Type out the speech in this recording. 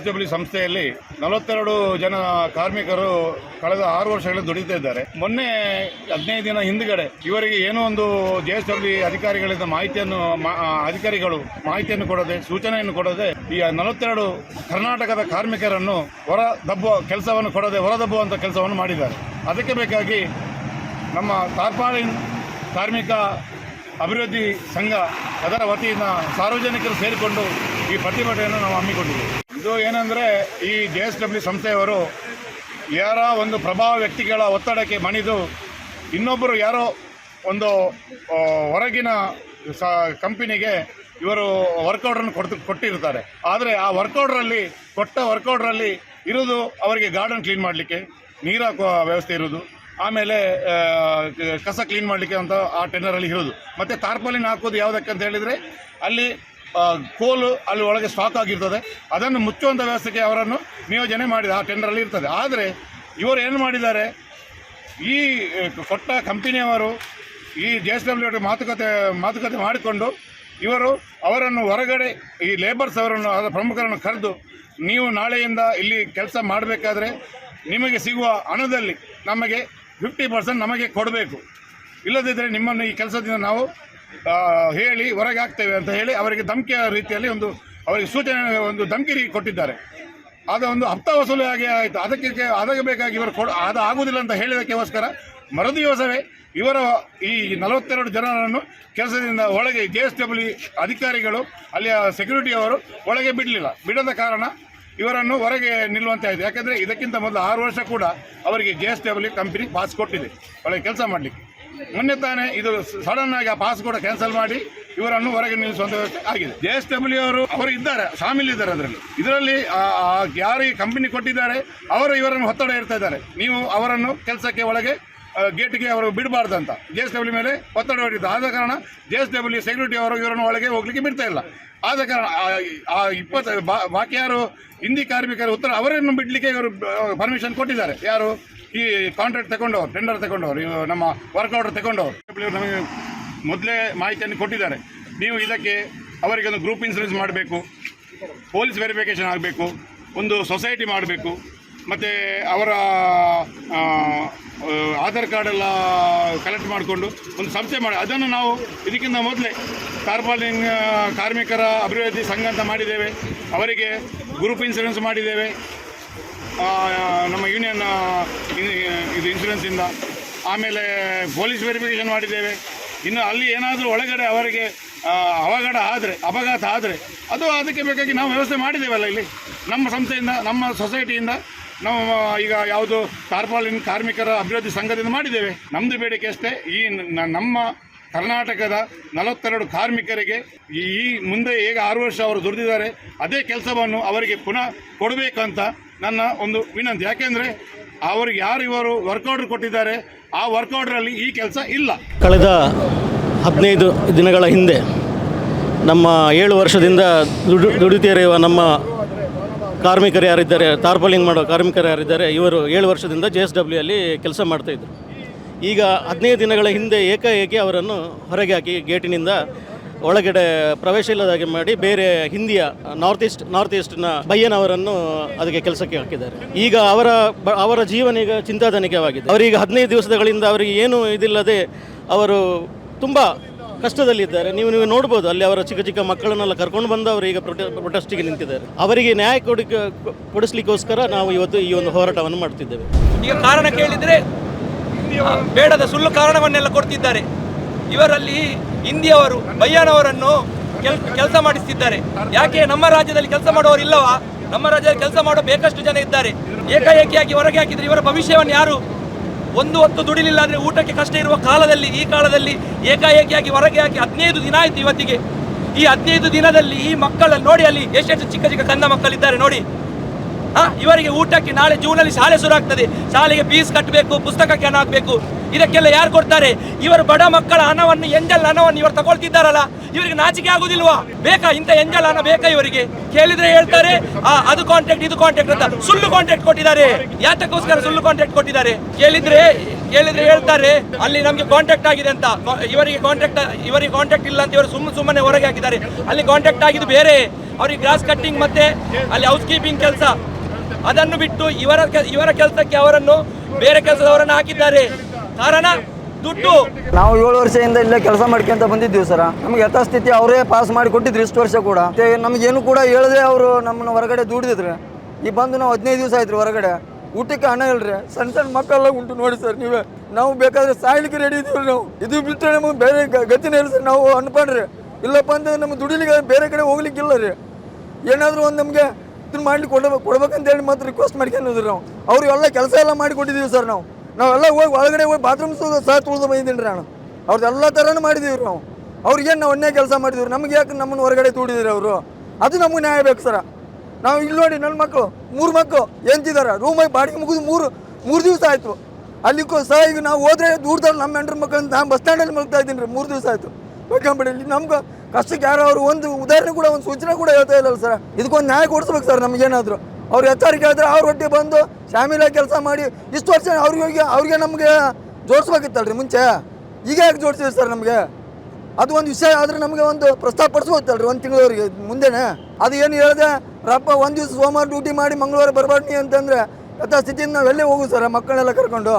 S W ಸಂಸ್ಥೆಯಲ್ಲಿ ನಲವತ್ತೆರಡು ಜನ ಕಾರ್ಮಿಕರು ಕಳೆದ ಆರು ವರ್ಷಗಳಿಂದ ದುಡಿತಾ ಇದ್ದಾರೆ. ಮೊನ್ನೆ ಹದಿನೈದು ದಿನ ಹಿಂದ್ಗಡೆ ಇವರಿಗೆ ಏನೋ ಒಂದು ಜೆ ಎಸ್ ಡಬ್ಲ್ಯೂ ಅಧಿಕಾರಿಗಳಿಂದ ಮಾಹಿತಿಯನ್ನು ಅಧಿಕಾರಿಗಳು ಮಾಹಿತಿಯನ್ನು ಕೊಡದೆ, ಸೂಚನೆಯನ್ನು ಕೊಡದೆ ಈ ನಲವತ್ತೆರಡು ಕರ್ನಾಟಕದ ಕಾರ್ಮಿಕರನ್ನು ಹೊರ ದಬ್ಬುವ ಕೆಲಸವನ್ನು ಕೊಡದೆ ಹೊರದಬ್ಬುವಂಥ ಕೆಲಸವನ್ನು ಮಾಡಿದ್ದಾರೆ. ಅದಕ್ಕೆ ಬೇಕಾಗಿ ನಮ್ಮ ತಾರ್ಪಾಲಿನ್ ಕಾರ್ಮಿಕ ಅಭಿವೃದ್ಧಿ ಸಂಘ ಅದರ ವತಿಯಿಂದ ಸಾರ್ವಜನಿಕರು ಸೇರಿಕೊಂಡು ಈ ಪ್ರತಿಭಟನೆಯನ್ನು ನಾವು ಹಮ್ಮಿಕೊಂಡಿದ್ದೇವೆ. ಇದು ಏನಂದರೆ ಈ ಜೆ ಎಸ್ ಡಬ್ಲ್ಯೂ ಸಂಸ್ಥೆಯವರು ಯಾರ ಒಂದು ಪ್ರಭಾವ ವ್ಯಕ್ತಿಗಳ ಒತ್ತಡಕ್ಕೆ ಮಣಿದು ಇನ್ನೊಬ್ಬರು ಯಾರೋ ಒಂದು ಹೊರಗಿನ ಸ, ಕಂಪನಿಗೆ ಇವರು ವರ್ಕೌಟ್ರನ್ನು ಕೊಡ್ತು, ಕೊಟ್ಟಿರ್ತಾರೆ. ಆದರೆ ಆ ವರ್ಕೌಟ್ರಲ್ಲಿ, ಕೊಟ್ಟ ವರ್ಕೌಟ್ರಲ್ಲಿ ಇರೋದು ಅವರಿಗೆ ಗಾರ್ಡನ್ ಕ್ಲೀನ್ ಮಾಡಲಿಕ್ಕೆ, ನೀರ ವ್ಯವಸ್ಥೆ ಇರೋದು ಆಮೇಲೆ ಕಸ ಕ್ಲೀನ್ ಮಾಡಲಿಕ್ಕೆ ಅಂತ ಆ ಟೆಂಡರಲ್ಲಿ ಇರೋದು ಮತ್ತು ತಾರ್ಪಾಲಿನ ಹಾಕೋದು ಯಾವುದಕ್ಕೆ ಅಂತ ಹೇಳಿದರೆ ಅಲ್ಲಿ ಕೋಲು ಅಲ್ಲಿ ಒಳಗೆ ಸ್ಟಾಕ್ ಆಗಿರ್ತದೆ. ಅದನ್ನು ಮುಚ್ಚುವಂಥ ವ್ಯವಸ್ಥೆಗೆ ಅವರನ್ನು ನಿಯೋಜನೆ ಮಾಡಿದ. ಆ ಟೆಂಡರಲ್ಲಿ ಇರ್ತದೆ. ಆದರೆ ಇವರು ಏನು ಮಾಡಿದ್ದಾರೆ? ಈ ಕೊಟ್ಟ ಕಂಪನಿಯವರು ಈ ಜೆ ಎಸ್ ಡಬ್ಲ್ಯೂ ಮಾತುಕತೆ ಮಾತುಕತೆ ಮಾಡಿಕೊಂಡು ಇವರು ಅವರನ್ನು ಹೊರಗಡೆ, ಈ ಲೇಬರ್ಸ್ ಅವರನ್ನು ಅದರ ಪ್ರಮುಖರನ್ನು ಕರೆದು ನೀವು ನಾಳೆಯಿಂದ ಇಲ್ಲಿ ಕೆಲಸ ಮಾಡಬೇಕಾದ್ರೆ ನಿಮಗೆ ಸಿಗುವ ಹಣದಲ್ಲಿ ನಮಗೆ ಫಿಫ್ಟಿ ಪರ್ಸೆಂಟ್ ನಮಗೆ ಕೊಡಬೇಕು. ಇಲ್ಲದಿದ್ದರೆ ನಿಮ್ಮನ್ನು ಈ ಕೆಲಸದಿಂದ ನಾವು ಹೇಳಿ ಹೊರಗೆ ಹಾಕ್ತೇವೆ ಅಂತ ಹೇಳಿ ಅವರಿಗೆ ಧಮಕಿಯ ರೀತಿಯಲ್ಲಿ ಒಂದು ಅವರಿಗೆ ಸೂಚನೆ, ಒಂದು ಧಮಕಿ ಕೊಟ್ಟಿದ್ದಾರೆ. ಅದು ಒಂದು ಹಪ್ತ ವಸೂಲಿ ಆಗಿ ಆಯಿತು. ಅದಕ್ಕೆ ಅದಕ್ಕೆ ಬೇಕಾಗಿ ಇವರು ಕೊಡ, ಅದು ಆಗುವುದಿಲ್ಲ ಅಂತ ಹೇಳಿದಕ್ಕೋಸ್ಕರ ಮರುದಿವಸವೇ ಇವರ ಈ ನಲವತ್ತೆರಡು ಜನರನ್ನು ಕೆಲಸದಿಂದ ಒಳಗೆ ಜೆ ಎಸ್ ಡಬ್ಲ್ಯೂ ಅಧಿಕಾರಿಗಳು, ಅಲ್ಲಿಯ ಸೆಕ್ಯೂರಿಟಿಯವರು ಒಳಗೆ ಬಿಡಲಿಲ್ಲ. ಬಿಡದ ಕಾರಣ ಇವರನ್ನು ಹೊರಗೆ ನಿಲ್ಲುವಂತೆ ಆಯಿತು ಯಾಕಂದರೆ ಇದಕ್ಕಿಂತ ಮೊದಲು ಆರು ವರ್ಷ ಕೂಡ ಅವರಿಗೆ J S W company pass ಕೊಟ್ಟಿದೆ. ಒಳಗೆ ಕೆಲಸ ಮಾಡಲಿಕ್ಕೆ. ಮೊನ್ನೆ ತಾನೇ ಇದು ಸಡನ್ ಆಗಿ ಆ ಪಾಸ್ ಕೂಡ ಕ್ಯಾನ್ಸಲ್ ಮಾಡಿ ಇವರನ್ನು ಹೊರಗೆ ನಿಲ್ಲಿಸುವಂತ ವ್ಯವಸ್ಥೆ ಆಗಿದೆ. ಜೆ ಎಸ್ ಡಬ್ಲ್ಯೂ ಅವರು ಅವರು ಇದ್ದಾರೆ ಸಾಮಿಲ್ ಇದ್ದಾರೆ ಅದರಲ್ಲಿ. ಇದರಲ್ಲಿ ಯಾರು ಈ ಕಂಪನಿ ಕೊಟ್ಟಿದ್ದಾರೆ, ಅವರು ಇವರನ್ನು ಒತ್ತಡ ಇರ್ತಾ ಇದ್ದಾರೆ. ನೀವು ಅವರನ್ನು ಕೆಲಸಕ್ಕೆ ಒಳಗೆ ಗೇಟ್ಗೆ ಅವರು ಬಿಡಬಾರ್ದು ಅಂತ. ಜೆ ಎಸ್ ಡಬ್ಲ್ಯೂ ಮೇಲೆ ಒತ್ತಡ ಹೊಡಿತು. ಆದ ಕಾರಣ ಜೆ ಎಸ್ ಡಬ್ಲ್ಯೂ ಸೆಕ್ಯೂರಿಟಿ ಅವರು ಇವರನ್ನು ಒಳಗೆ ಹೋಗ್ಲಿಕ್ಕೆ ಬಿಡ್ತಾ ಇಲ್ಲ. ಆದ ಕಾರಣ, ಆ- ಇಪ್ಪತ್ತ ಬಾಕಿ ಯಾರು ಹಿಂದಿ ಕಾರ್ಮಿಕರು ಉತ್ತರ, ಅವರನ್ನು ಬಿಡಲಿಕ್ಕೆ ಇವರು ಪರ್ಮಿಷನ್ ಕೊಟ್ಟಿದ್ದಾರೆ. ಯಾರು? ಈ ಕಾಂಟ್ರಾಕ್ಟ್ ತಗೊಂಡು ಟೆಂಡರ್ ತಗೊಂಡವರು ಇವು ನಮ್ಮ ವರ್ಕ್ ಆರ್ಡರ್ ತಗೊಂಡವರು. ನಮಗೆ ಮೊದಲೇ ಮಾಹಿತಿಯನ್ನು ಕೊಟ್ಟಿದ್ದಾರೆ. ನೀವು ಇದಕ್ಕೆ ಅವರಿಗೆ ಒಂದು ಗ್ರೂಪ್ ಇನ್ಸೂರೆನ್ಸ್ ಮಾಡಬೇಕು ಪೊಲೀಸ್ ವೆರಿಫಿಕೇಷನ್ ಆಗಬೇಕು, ಒಂದು ಸೊಸೈಟಿ ಮಾಡಬೇಕು, ಮತ್ತು ಅವರ ಆಧಾರ್ ಕಾರ್ಡೆಲ್ಲ ಕಲೆಕ್ಟ್ ಮಾಡಿಕೊಂಡು ಒಂದು ಸಂಸ್ಥೆ ಮಾಡಿ, ಅದನ್ನು ನಾವು ಇದಕ್ಕಿಂತ ಮೊದಲೇ ಕಾರ್ಪಾಲಿನ ಕಾರ್ಮಿಕರ ಅಭಿವೃದ್ಧಿ ಸಂಘ ಅಂತ ಮಾಡಿದ್ದೇವೆ. ಅವರಿಗೆ ಗ್ರೂಪ್ ಇನ್ಸೂರೆನ್ಸ್ ಮಾಡಿದ್ದೇವೆ. ನಮ್ಮ ಯೂನಿಯನ್ ಇದು ಇನ್ಸೂರೆನ್ಸಿಂದ ಆಮೇಲೆ ಪೊಲೀಸ್ ವೆರಿಫಿಕೇಷನ್ ಮಾಡಿದ್ದೇವೆ. ಇನ್ನು ಅಲ್ಲಿ ಏನಾದರೂ ಒಳಗಡೆ ಅವರಿಗೆ ಅವಘಡ ಆದರೆ, ಅಪಘಾತ ಆದರೆ, ಅದು ಅದಕ್ಕೆ ಬೇಕಾಗಿ ನಾವು ವ್ಯವಸ್ಥೆ ಮಾಡಿದ್ದೇವಲ್ಲ ಇಲ್ಲಿ. ನಮ್ಮ ಸಂಸ್ಥೆಯಿಂದ, ನಮ್ಮ ಸೊಸೈಟಿಯಿಂದ ನಾವು ಈಗ ಯಾವುದು ಟಾರ್ಪಾಲಿನ್ ಕಾರ್ಮಿಕರ ಅಭಿವೃದ್ಧಿ ಸಂಘದಿಂದ ಮಾಡಿದ್ದೇವೆ. ನಮ್ಮದು ಬೇಡಿಕೆ ಅಷ್ಟೇ. ಈ ನಮ್ಮ ಕರ್ನಾಟಕದ ನಲವತ್ತೆರಡು ಕಾರ್ಮಿಕರಿಗೆ ಈ ಮುಂದೆ ಈಗ ಆರು ವರ್ಷ ಅವರು ದುಡಿದಿದ್ದಾರೆ, ಅದೇ ಕೆಲಸವನ್ನು ಅವರಿಗೆ ಪುನಃ ಕೊಡಬೇಕಂತ ನನ್ನ ಒಂದು ವಿನಂತಿ. ಯಾಕೆಂದರೆ ಅವರಿಗೆ ಯಾರು ಇವರು ವರ್ಕ್ ಆರ್ಡರ್ ಕೊಟ್ಟಿದ್ದಾರೆ, ಆ ವರ್ಕ್ ಆರ್ಡ್ರಲ್ಲಿ ಈ ಕೆಲಸ ಇಲ್ಲ. ಕಳೆದ ಹದಿನೈದು ದಿನಗಳ ಹಿಂದೆ ನಮ್ಮ ಏಳು ವರ್ಷದಿಂದ ದುಡಿ ದುಡಿತಿರುವ ನಮ್ಮ ಕಾರ್ಮಿಕರು ಯಾರಿದ್ದಾರೆ ತಾರ್ಪಲಿಂಗ್ ಮಾಡೋ ಕಾರ್ಮಿಕರು ಯಾರಿದ್ದಾರೆ, ಇವರು ಏಳು ವರ್ಷದಿಂದ ಜೆ ಎಸ್ ಡಬ್ಲ್ಯೂ ಅಲ್ಲಿ ಕೆಲಸ ಮಾಡ್ತಾಯಿದ್ರು ಈಗ ಹದಿನೈದು ದಿನಗಳ ಹಿಂದೆ ಏಕಾಏಕಿ ಅವರನ್ನು ಹೊರಗೆ ಹಾಕಿ ಗೇಟಿನಿಂದ ಒಳಗಡೆ ಪ್ರವೇಶ ಇಲ್ಲದಾಗಿ ಮಾಡಿ ಬೇರೆ ಹಿಂದಿಯ ನಾರ್ತ್ ಈಸ್ಟ್ ನಾರ್ತ್ ಈಸ್ಟ್ನ ಬಯ್ಯನವರನ್ನು ಅದಕ್ಕೆ ಕೆಲಸಕ್ಕೆ ಹಾಕಿದ್ದಾರೆ. ಈಗ ಅವರ ಅವರ ಜೀವನ ಈಗ ಚಿಂತಾಜನಕವಾಗಿದೆ. ಅವರೀಗ ಹದಿನೈದು ದಿವಸಗಳಿಂದ ಅವರಿಗೆ ಏನು ಇದಿಲ್ಲದೆ ಅವರು ತುಂಬ ಕಷ್ಟದಲ್ಲಿದ್ದಾರೆ. ನೀವು ನೀವು ನೋಡ್ಬೋದು, ಅಲ್ಲಿ ಅವರ ಚಿಕ್ಕ ಚಿಕ್ಕ ಮಕ್ಕಳನ್ನೆಲ್ಲ ಕರ್ಕೊಂಡು ಬಂದು ಅವರು ಈಗ ಪ್ರೊಟೆ, ಪ್ರೊಟೆಸ್ಟಿಗೆ ನಿಂತಿದ್ದಾರೆ. ಅವರಿಗೆ ನ್ಯಾಯ ಕೊಡಿಕೆ, ಕೊಡಿಸ್ಲಿಕ್ಕೋಸ್ಕರ ನಾವು ಇವತ್ತು ಈ ಒಂದು ಹೋರಾಟವನ್ನು ಮಾಡ್ತಿದ್ದೇವೆ. ಈಗ ಕಾರಣ ಕೇಳಿದರೆ ಬೇಡದ ಸುಳ್ಳು ಕಾರಣವನ್ನೆಲ್ಲ ಕೊಡ್ತಿದ್ದಾರೆ. ಇವರಲ್ಲಿ ಹಿಂದಿಯವರು ಬಯ್ಯನವರನ್ನು ಕೆಲ್, ಕೆಲಸ ಮಾಡಿಸ್ತಿದ್ದಾರೆ. ಯಾಕೆ? ನಮ್ಮ ರಾಜ್ಯದಲ್ಲಿ ಕೆಲಸ ಮಾಡುವವರು ಇಲ್ಲವಾ? ನಮ್ಮ ರಾಜ್ಯದಲ್ಲಿ ಕೆಲಸ ಮಾಡೋ ಬೇಕಷ್ಟು ಜನ ಇದ್ದಾರೆ. ಏಕಾಏಕಿಯಾಗಿ ಹೊರಗೆ ಹಾಕಿದ್ರೆ ಇವರ ಭವಿಷ್ಯವನ್ನು ಯಾರು ಒಂದು ಹೊತ್ತು ದುಡಿಲಿಲ್ಲ ಅಂದ್ರೆ ಊಟಕ್ಕೆ ಕಷ್ಟ ಇರುವ ಕಾಲದಲ್ಲಿ, ಈ ಕಾಲದಲ್ಲಿ ಏಕಾಏಕಿಯಾಗಿ ಹೊರಗೆ ಹಾಕಿ ಹದಿನೈದು ದಿನ ಆಯಿತು ಇವತ್ತಿಗೆ. ಈ ಹದಿನೈದು ದಿನದಲ್ಲಿ ಈ ಮಕ್ಕಳನ್ನು ನೋಡಿ ಅಲ್ಲಿ ಎಷ್ಟೆಷ್ಟು ಚಿಕ್ಕ ಚಿಕ್ಕ ಕಂದ ಮಕ್ಕಳಿದ್ದಾರೆ ನೋಡಿ. ಇವರಿಗೆ ಊಟಕ್ಕೆ ನಾಳೆ ಜೂನಲ್ಲಿ ಶಾಲೆ ಶುರು ಆಗ್ತದೆ ಶಾಲೆಗೆ ಫೀಸ್ ಕಟ್ಟಬೇಕು ಪುಸ್ತಕಕ್ಕೆ ಹಣ ಹಾಕಬೇಕು. ಇದಕ್ಕೆಲ್ಲ ಯಾರು ಕೊಡ್ತಾರೆ? ಇವರು ಬಡ ಮಕ್ಕಳ ಹಣವನ್ನು ಎಂಜಲ್ ಹಣವನ್ನು ಇವರು ತಗೊಳ್ತಿದ್ದಾರಲ್ಲ ಇವರಿಗೆ ನಾಚಿಕೆ ಆಗುದಿಲ್ವಾ? ಬೇಕಾ ಇಂಥ ಎಂಜಲ್ ಹಣ ಬೇಕಾ ಇವರಿಗೆ? ಕೇಳಿದ್ರೆ ಹೇಳ್ತಾರೆ ಆ, ಅದು ಕಾಂಟ್ರಾಕ್ಟ್ ಇದು ಕಾಂಟ್ರಾಕ್ಟ್ ಅಂತ. ಸುಳ್ಳು ಕಾಂಟ್ರಾಕ್ಟ್ ಕೊಟ್ಟಿದ್ದಾರೆ. ಯಾತಕ್ಕೋಸ್ಕರ ಸುಳ್ಳು ಕಾಂಟ್ರಾಕ್ಟ್ ಕೊಟ್ಟಿದ್ದಾರೆ? ಕೇಳಿದ್ರೆ ಕೇಳಿದ್ರೆ ಹೇಳ್ತಾರೆ ಅಲ್ಲಿ ನಮಗೆ ಕಾಂಟ್ರಾಕ್ಟ್ ಆಗಿದೆ ಅಂತ. ಇವರಿಗೆ ಕಾಂಟ್ರಾಕ್ಟ್ ಇವರಿಗೆ ಕಾಂಟ್ರಾಕ್ಟ್ ಇಲ್ಲ ಅಂತ ಇವರು ಸುಮ್ಮ ಸುಮ್ಮನೆ ಹೊರಗೆ ಹಾಕಿದ್ದಾರೆ. ಅಲ್ಲಿ ಕಾಂಟ್ರಾಕ್ಟ್ ಆಗಿದ್ದು ಬೇರೆ. ಅವರಿಗೆ ಗ್ರಾಸ್ ಕಟ್ಟಿಂಗ್ ಮತ್ತೆ ಅಲ್ಲಿ ಹೌಸ್ ಕೀಪಿಂಗ್ ಕೆಲಸ. ಅದನ್ನು ಬಿಟ್ಟು ಇವರ ಇವರ ಕೆಲಸಕ್ಕೆ ಅವರನ್ನು ಬೇರೆ ಕೆಲಸದವರನ್ನು ಹಾಕಿದ್ದಾರೆ. ಕಾರಣ, ದುಡ್ಡು. ನಾವು ಏಳು ವರ್ಷದಿಂದ ಇಲ್ಲೇ ಕೆಲಸ ಮಾಡ್ಕೊಂತ ಬಂದಿದ್ದೀವಿ ಸರ. ನಮ್ಗೆ ಯಥಾಸ್ಥಿತಿ ಅವರೇ ಪಾಸ್ ಮಾಡಿ ಕೊಟ್ಟಿದ್ರು ಇಷ್ಟು ವರ್ಷ ಕೂಡ. ನಮ್ಗೇನು ಕೂಡ ಹೇಳದೆ ಅವರು ನಮ್ಮನ್ನ ಹೊರಗಡೆ ದುಡಿದಿದ್ರು. ಈ ಬಂದು ನಾವು ಹದಿನೈದು ದಿವಸ ಆಯ್ತು ಹೊರಗಡೆ. ಊಟಕ್ಕೆ ಹಣ ಇಲ್ರಿ. ಸಣ್ಣ ಸಣ್ಣ ಮಕ್ಕಳೆಲ್ಲ ಉಂಟು ನೋಡಿ ಸರ್ ನೀವೇ. ನಾವು ಬೇಕಾದ್ರೆ ಸಾಯ್ಲಿಕ್ಕೆ ರೆಡಿ ಇದೀವಿ ನಾವು. ಇದು ಬಿಟ್ಟರೆ ನಮಗೆ ಬೇರೆ ಗತಿನೇ ಇಲ್ಲ ಸರ್. ನಾವು ಅನ್ಕೊಂಡ್ರಿ, ಇಲ್ಲಪ್ಪ ಅಂದ್ರೆ ನಮ್ಗೆ ದುಡಿಲಿಕ್ಕೆ ಬೇರೆ ಕಡೆ ಹೋಗ್ಲಿಕ್ಕಿಲ್ಲ ರೀ. ಏನಾದರೂ ಒಂದು ನಮಗೆ ಇದನ್ನ ಮಾಡಿ ಕೊಡ್ಬೇಕು ಕೊಡ್ಬೇಕಂತೇಳಿ ಮಾತ್ರ ರಿಕ್ವೆಸ್ಟ್ ಮಾಡ್ಕೊಂಡಿದ್ರಿ ನಾವು. ಅವ್ರು ಎಲ್ಲ ಕೆಲಸ ಎಲ್ಲ ಮಾಡಿ ಕೊಟ್ಟಿದ್ದೀವಿ ಸರ್ ನಾವು. ನಾವೆಲ್ಲ ಹೋಗಿ ಒಳಗಡೆ ಹೋಗಿ ಬಾತ್ರೂಮ್ ಸಹ ತುಳಿದು ಬಂದಿದ್ದೀನಿ ನಾನು. ಅವ್ರದ್ದು ಎಲ್ಲ ಥರನೂ ಮಾಡಿದೀವಿ ನಾವು. ಅವ್ರಿಗೇನು ನಾವು ಒನ್ನೇ ಕೆಲಸ ಮಾಡಿದೀವಿ ನಮ್ಗೆ ಯಾಕೆ ನಮ್ಮನ್ನು ಹೊರಗಡೆ ತೂಡಿದ್ರಿ ಅವರು? ಅದು ನಮಗೆ ನ್ಯಾಯ ಬೇಕು ಸರ. ನಾವು ಇಲ್ಲಿ ನೋಡಿ ನನ್ನ ಮಕ್ಕಳು ಮೂರು ಮಕ್ಕಳು ಎಂತಿದ್ದಾರೆ ರೂಮಾಗಿ ಬಾಡಿಗೆ ಮುಗಿದು ಮೂರು ಮೂರು ದಿವಸ ಆಯಿತು. ಅಲ್ಲಿಗೂ ಸಹ ಈಗ ನಾವು ಹೋದ್ರೆ ದೂರದಲ್ಲಿ ನಮ್ಮ ಹೆಂಡ್ರ ಮಕ್ಕಳು ನಾನು ಬಸ್ ಸ್ಟ್ಯಾಂಡಲ್ಲಿ ಮಲಗ್ತಾ ಇದ್ದೀನಿ ರೀ. ಮೂರು ದಿವಸ ಆಯಿತು. ಬೇಕಂಬಿಡಿ ಇಲ್ಲಿ ನಮ್ಗೆ ಕಷ್ಟಕ್ಕೆ ಯಾರೋ ಅವರು ಒಂದು ಉದಾಹರಣೆ ಕೂಡ, ಒಂದು ಸೂಚನೆ ಕೂಡ ಹೇಳ್ತಾ ಇಲ್ಲ ಸರ್? ಇದಕ್ಕೊಂದು ನ್ಯಾಯ ಕೊಡಿಸ್ಬೇಕು ಸರ್ ನಮಗೇನಾದರೂ. ಅವ್ರು ಎಚ್ಚರಿಕೆ ಹೇಳಿದ್ರೆ ಅವ್ರ ಒಟ್ಟಿ ಬಂದು ಶಾಮೀಲಾಗಿ ಕೆಲಸ ಮಾಡಿ ಇಷ್ಟು ವರ್ಷ ಅವ್ರಿಗೆ ಹೋಗಿ ಅವ್ರಿಗೆ ನಮಗೆ ಜೋಡಿಸ್ಬೇಕಿತ್ತಲ್ರಿ ಮುಂಚೆ? ಈಗ ಯಾಕೆ ಜೋಡಿಸಿದ್ರಿ ಸರ್ ನಮಗೆ? ಅದು ಒಂದು ವಿಷಯ ಆದರೆ ನಮಗೆ ಒಂದು ಪ್ರಸ್ತಾಪ ಪಡಿಸ್ಬೋದಲ್ರಿ ಒಂದು ತಿಂಗಳವರೆಗೆ ಮುಂದೆನೇ. ಅದು ಏನು ಹೇಳಿದೆ, ರಪ್ಪ ಒಂದು ದಿವಸ ಸೋಮವಾರ ಡ್ಯೂಟಿ ಮಾಡಿ ಮಂಗಳವಾರ ಬರಬಾರ್ದು ಅಂತಂದರೆ ಯಥಾಸ್ಥಿತಿಯಿಂದ ನಾವು ಎಲ್ಲೇ ಹೋಗುದು ಸರ್ ಮಕ್ಕಳನ್ನೆಲ್ಲ ಕರ್ಕೊಂಡು.